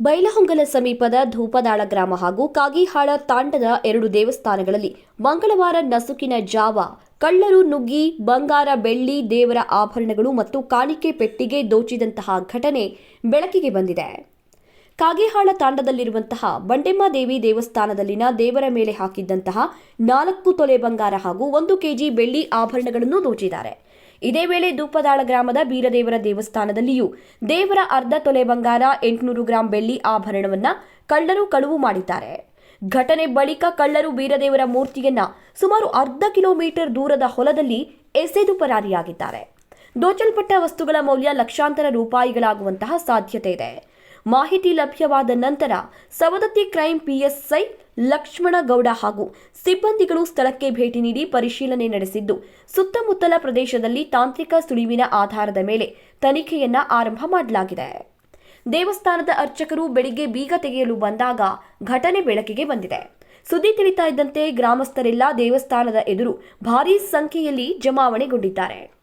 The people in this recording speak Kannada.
ಬೈಲಹೊಂಗಲ ಸಮೀಪದ ಧೂಪದಾಳ ಗ್ರಾಮ ಹಾಗೂ ಕಾಗಿಹಾಳ ತಾಂಡದ ಎರಡು ದೇವಸ್ಥಾನಗಳಲ್ಲಿ ಮಂಗಳವಾರ ನಸುಕಿನ ಜಾವ, ಕಳ್ಳರು ನುಗ್ಗಿ, ಬಂಗಾರ ಬೆಳ್ಳಿ, ದೇವರ ಆಭರಣಗಳು ಮತ್ತು ಕಾಣಿಕೆ ಪೆಟ್ಟಿಗೆ ದೋಚಿದಂತಹ ಘಟನೆ ಬೆಳಕಿಗೆ ಬಂದಿದೆ. ಕಾಗೇಹಾಳ ತಾಂಡದಲ್ಲಿರುವಂತಹ ಬಂಡೆಮ್ಮ ದೇವಿ ದೇವಸ್ಥಾನದಲ್ಲಿನ ದೇವರ ಮೇಲೆ ಹಾಕಿದ್ದಂತಹ ನಾಲ್ಕು ತೊಲೆ ಬಂಗಾರ ಹಾಗೂ ಒಂದು ಕೆಜಿ ಬೆಳ್ಳಿ ಆಭರಣಗಳನ್ನು ದೋಚಿದ್ದಾರೆ. ಇದೇ ವೇಳೆ ದೂಪದಾಳ ಗ್ರಾಮದ ಬೀರದೇವರ ದೇವಸ್ಥಾನದಲ್ಲಿಯೂ ದೇವರ ಅರ್ಧ ತೊಲೆ ಬಂಗಾರ ಎಂಟುನೂರು ಗ್ರಾಂ ಬೆಳ್ಳಿ ಆಭರಣವನ್ನ ಕಳ್ಳರು ಕಳುವು ಮಾಡಿದ್ದಾರೆ. ಘಟನೆ ಬಳಿಕ ಕಳ್ಳರು ಬೀರದೇವರ ಮೂರ್ತಿಯನ್ನ ಸುಮಾರು ಅರ್ಧ ಕಿಲೋಮೀಟರ್ ದೂರದ ಹೊಲದಲ್ಲಿ ಎಸೆದು ಪರಾರಿಯಾಗಿದ್ದಾರೆ. ದೋಚಲ್ಪಟ್ಟ ವಸ್ತುಗಳ ಮೌಲ್ಯ ಲಕ್ಷಾಂತರ ರೂಪಾಯಿಗಳಾಗುವಂತಹ ಸಾಧ್ಯತೆ ಇದೆ. ಮಾಹಿತಿ ಲಭ್ಯವಾದ ನಂತರ ಸವದತ್ತಿ ಕ್ರೈಂ ಪಿಎಸ್ಐ ಲಕ್ಷ್ಮಣ ಗೌಡ ಹಾಗೂ ಸಿಬ್ಬಂದಿಗಳು ಸ್ಥಳಕ್ಕೆ ಭೇಟಿ ನೀಡಿ ಪರಿಶೀಲನೆ ನಡೆಸಿದ್ದು, ಸುತ್ತಮುತ್ತಲ ಪ್ರದೇಶದಲ್ಲಿ ತಾಂತ್ರಿಕ ಸುಳಿವಿನ ಆಧಾರದ ಮೇಲೆ ತನಿಖೆಯನ್ನ ಆರಂಭ ಮಾಡಲಾಗಿದೆ. ದೇವಸ್ಥಾನದ ಅರ್ಚಕರು ಬೆಳಿಗ್ಗೆ ಬೀಗ ತೆಗೆಯಲು ಬಂದಾಗ ಘಟನೆ ಬೆಳಕಿಗೆ ಬಂದಿದೆ. ಸುದ್ದಿ ತಿಳಿತಾ ಇದ್ದಂತೆ ಗ್ರಾಮಸ್ಥರೆಲ್ಲ ದೇವಸ್ಥಾನದ ಎದುರು ಭಾರೀ ಸಂಖ್ಯೆಯಲ್ಲಿ ಜಮಾವಣೆಗೊಂಡಿದ್ದಾರೆ.